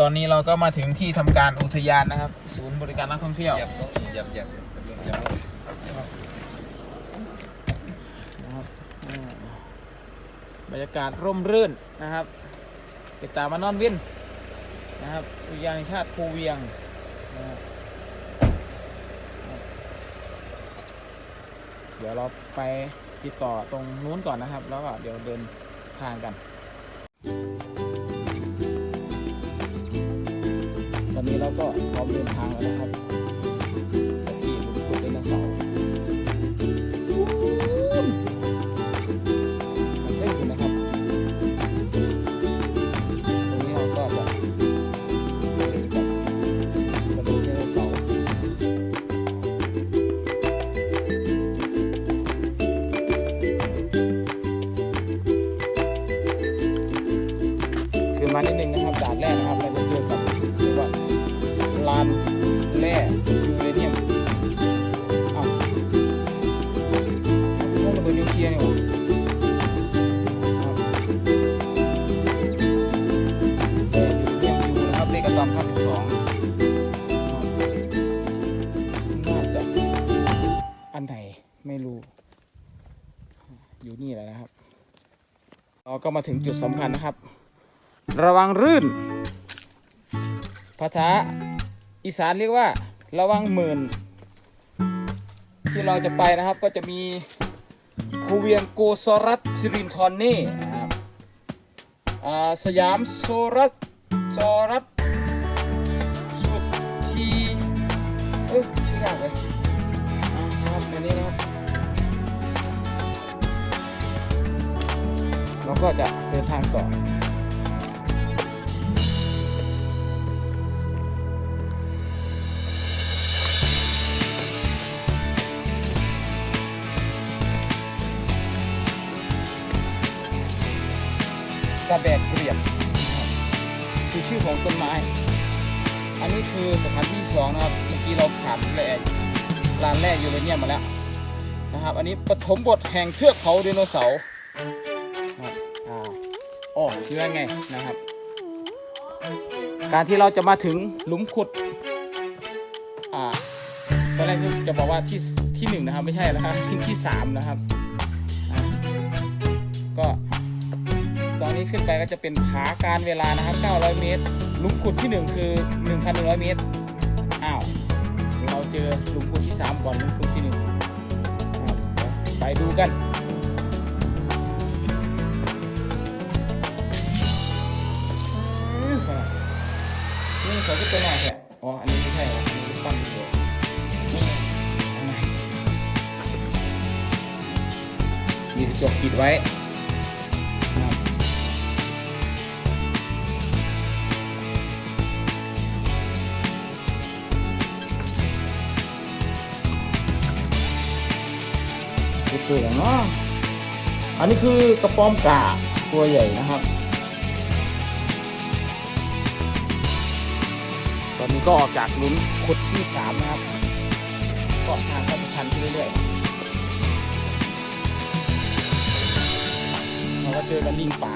ตอนนี้เราก็มาถึงที่ทำการอุทยานนะครับ ศูนย์บริการนักท่องเที่ยวหยับต้องหยับหยับหยับนะครับอ่าบรรยากาศร่มรื่นนะครับ ติดตามมานอนวินนะครับอุทยานแห่งชาติภูเวียงนะครับเดี๋ยวเราไปติดต่อตรงนู้นก่อนนะครับ แล้วก็เดี๋ยวเดินทางกัน ก็พร้อมเดินทางแล้วนะครับ ก็มาถึงจุดสำคัญนะครับ ระวังรื่น ภาษาอีสานเรียกว่า ระวังหมื่น ที่เราจะไปนะครับก็จะมีคูเวียงโกซอรัตสิรินทอนเน่นะครับอ่าสยามโซรัสซรัสสุดทีเอ้ยชื่อยากเลย ก็จะเดินทางต่อกระแบกเกลียบคือชื่อของต้นไม้ อันนี้คือสถานที่สองนะครับ เมื่อกี้เราผ่านแร่ลานแร่ยูเรเนียมมาแล้วนะครับ อันนี้ปฐมบทแห่งเทือกเขาไดโนเสาร์ อ๋อคือว่าไงนะครับ การที่เราจะมาถึงหลุมขุดอ่าตอนแรกจะบอกว่าที่ที่หนึ่งนะครับ ไม่ใช่นะครับที่ที่สามนะครับ ก็ตอนนี้ขึ้นไปก็จะเป็นผาการเวลานะครับ 900 เมตรหลุมขุดที่ 1 คือ 1,100 เมตร อ้าว เราเจอหลุมขุดที่ 3 ก่อนหลุมขุดที่1ครับไปดูกัน นี่เขาก็ตัวหน่อยแหละอ๋อ อันนี้ไม่ใช่นะอันนี้ปั้นอยู่มีกระจกปิดไว้ตัวอย่างเนาะอันนี้คือกระป้อมกาตัวใหญ่นะครับ นี้ก็ออกจากลุมขุดที่สามนะครับก็ทางก็จะชันขึ้นเรื่อยๆเราก็เจอกันลิงป่า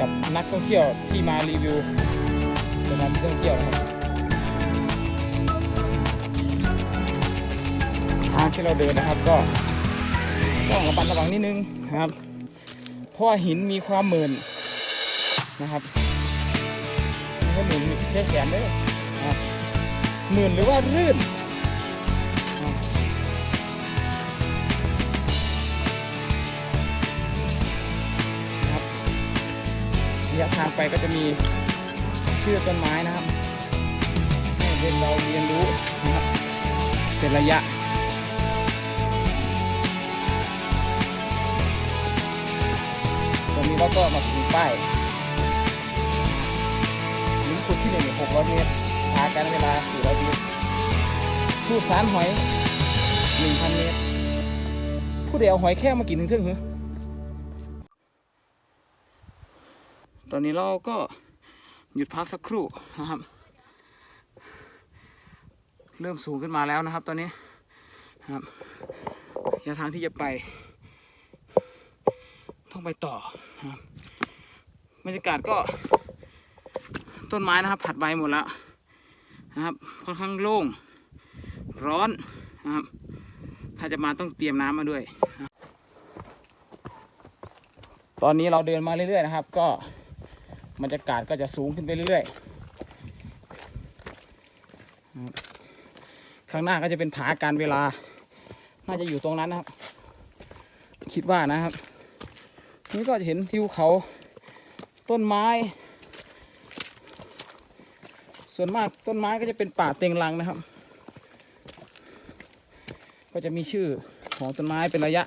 กับนักท่องเที่ยวที่มารีวิวสถานที่ท่องเที่ยวนะครับทางที่เราเดินนะครับก็ต้องระมัดระวังนิดนึงนะครับ เพราะหินมีความเหมื่น นะครับไม่ใช่หมื่นแค่แสนเด้อนะครับหมื่นหรือว่ารื่นนะครับระยะทางไปก็จะมีชื่อต้นไม้นะครับให้เด็กเราเรียนรู้นะครับเป็นระยะตรงนี้เราก็มาถึงป้ายุดที่หนึ่งหกร้อยเมตรพากันเวลาสี่ร้อยเมตร สู้สารหอยหนึ่งพันเมตร ผู้เดียวหอยแค่มากินถึงถึงเหรอตอนนี้เราก็หยุดพักสักครู่นะครับ เริ่มสูงขึ้นมาแล้วนะครับ ตอนนี้นะครับยะทางที่จะไป ต้องต้องไปต่อนะครับบรรยากาศก็ ต้นไม้นะครับผัดใบหมดแล้วนะครับค่อนข้างโล่งร้อนนะครับถ้าจะมาต้องเตรียมน้ำมาด้วย ตอนนี้เราเดินมาเรื่อยๆนะครับ ก็บรรยากาศก็จะสูงขึ้นไปเรื่อยๆครับข้างหน้าก็จะเป็นผาการเวลา น่าจะอยู่ตรงนั้นนะครับ คิดว่านะครับ นี่ก็จะเห็นทิวเขาต้นไม้ ส่วนมากต้นไม้ก็จะเป็นป่าเต็งรังนะครับ ก็จะมีชื่อของต้นไม้เป็นระยะ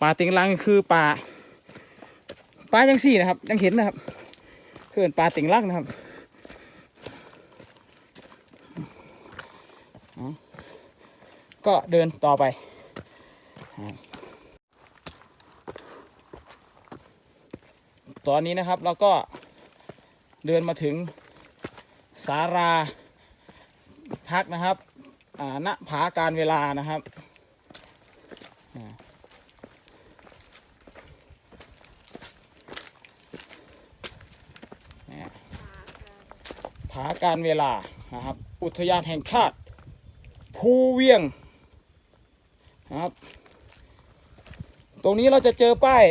ป่าเต็งรังคือป่าป่ายังสี่นะครับ ยังเห็นนะครับเพื่อนป่าเต็งรังนะครับก็เดินต่อไปตอนนี้นะครับเราก็ เดินมาถึงสาราพักนะครับณผาการเวลานะครับผาการเวลานะครับ อุทยานแห่งชาติภูเวียงนะครับ ตรงนี้เราจะเจอป้าย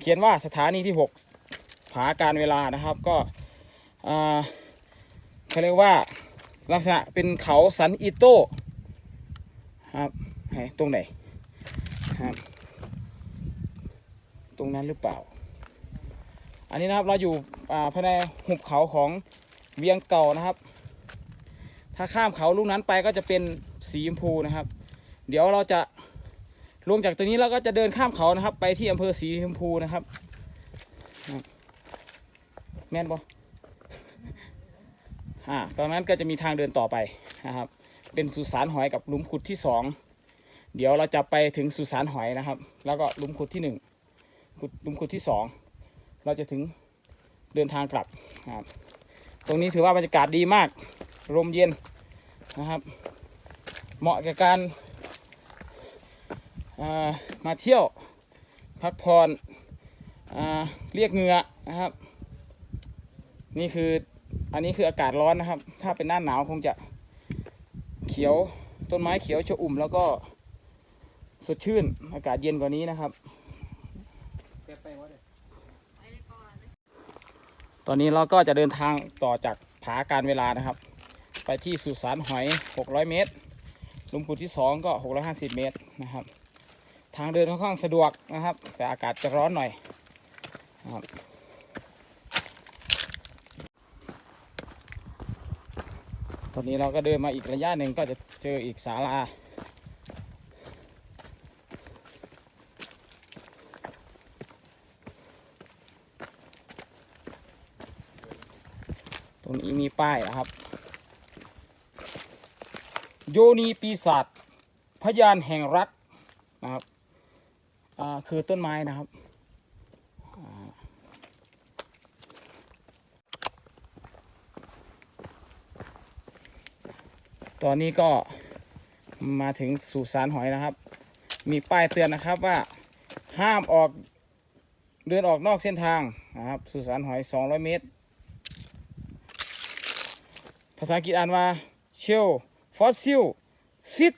เขียนว่าสถานีที่ 6 ผาการเวลานะครับก็เขาเรียกว่าลักษณะเป็นเขาสันอิโต้ครับตรงไหนครับตรงนั้นหรือเปล่า อันนี้นะครับเราอยู่ภายในหุบเขาของเวียงเก่านะครับ ถ้าข้ามเขาลูกนั้นไปก็จะเป็นสีชมพูนะครับ เดี๋ยวเราจะลงจากตัวนี้เราก็จะเดินข้ามเขานะครับ ไปที่อำเภอสีชมพูนะครับครับ แม่นบอ่าตอนนั้นก็จะมีทางเดินต่อไปนะครับ เป็นสุสานหอยกับหลุมขุดที่สองเดี๋ยวเราจะไปถึงสุสานหอยนะครับ แล้วก็หลุมขุดที่หนึ่งขุดหลุมขุดที่สองเราจะถึงเดินทางกลับครับ ตรงนี้ถือว่าบรรยากาศดีมากลมเย็นนะครับ เหมาะกับการามาเที่ยวพักผ่อนอเรียกเหงื่อนะครับ นี่คืออันนี้คืออากาศร้อนนะครับ ถ้าเป็นหน้าหนาวคงจะเขียวต้นไม้เขียวชอุ่มแล้วก็สดชื่น อากาศเย็นกว่านี้นะครับ ตอนนี้เราก็จะเดินทางต่อจากผาการเวลานะครับ ไปที่สุสานหอย 600 เมตรลุมขุดที่ 2 ก็ 650 เมตรนะครับ ทางเดินค่อนข้างสะดวกนะครับ แต่อากาศจะร้อนหน่อยนะครับ อนนี้เราก็เดินมาอีกระยะหนึ่งก็จะเจออีกศาลาตรงนี้มีป้ายนะครับ โยนีปีศาจพยานแห่งรักนะครับ อ่า คือต้นไม้นะครับ ตอนนี้ก็มาถึงสุสานหอยนะครับ มีป้ายเตือนนะครับว่าห้ามออกเดินออกนอกเส้นทางนะครับสุสานหอย 200 เมตร ภาษาอังกฤษอ่านว่าเชลฟอสซิลซิด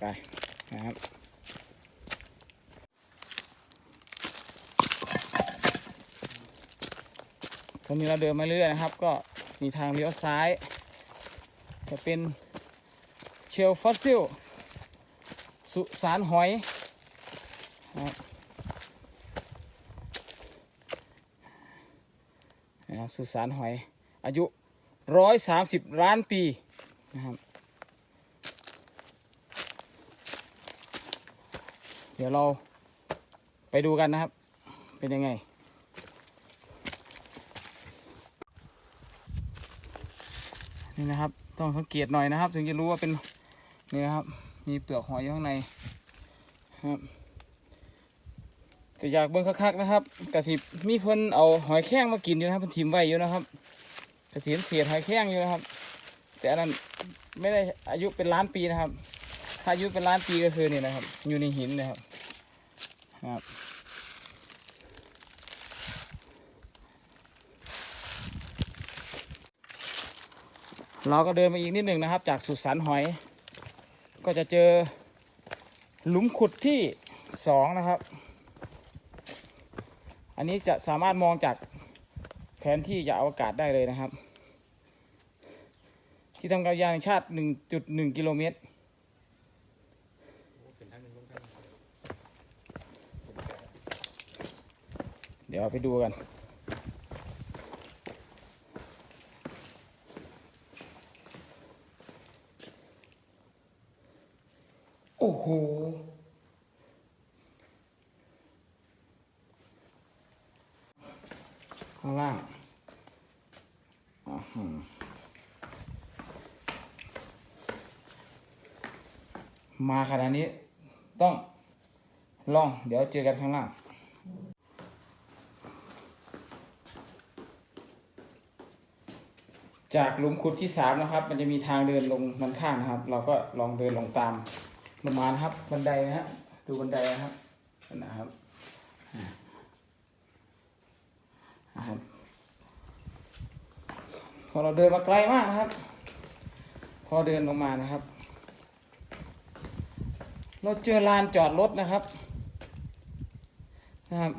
ไปนะครับตรงนี้เราเดินมาเรื่อยนะครับ ก็มีทางเลี้ยวซ้าย จะเป็นเชลฟอสซิล สุสานหอยนะครับสุสานหอย อายุร้อยสามสิบล้านปีนะครับเดี๋ยวเราไปดูกันนะครับ เป็นยังไง นี่นะครับ ต้องสังเกตหน่อยนะครับ ถึงจะรู้ว่าเป็นนี่นะครับ มีเปลือกหอยอยู่ข้างในครับแต่อยากเบิ่งคักๆนะครับกระสิบมีเพิ่นเอาหอยแข้งมากินอยู่นะครับเพิ่นทิมไว้อยู่นะครับกระสินเศษหอยแข้งอยู่นะครับ แต่อันนั้นไม่ได้อายุเป็นล้านปีนะครับ ถ้าอายุเป็นล้านปีก็คือนี่นะครับ อยู่ในหินนะครับครับ เราก็เดินมาอีกนิดหนึ่งนะครับ จากสุสานหอย ก็จะเจอหลุมขุดที่สองนะครับ อันนี้จะสามารถมองจากแผนที่จากอวกาศได้เลยนะครับ ที่ทำการยานแห่งชาติ 1.1 กิโลเมตรเดี๋ยวไปดูกัน โอ้โหข้างล่างมาขนาดนี้ต้องลอง เดี๋ยวเจอกันข้างล่างจากหลุมขุดที่สามนะครับ มันจะมีทางเดินลงมันข้างนะครับ เราก็ลองเดินลงตาม ลงมานะครับ บันไดนะฮะดูบันไดนะครับนะครับนะครับพอเราเดินมาไกลมากนะครับ พอเดินลงมานะครับ เราเจอลานจอดรถนะครับนะครับ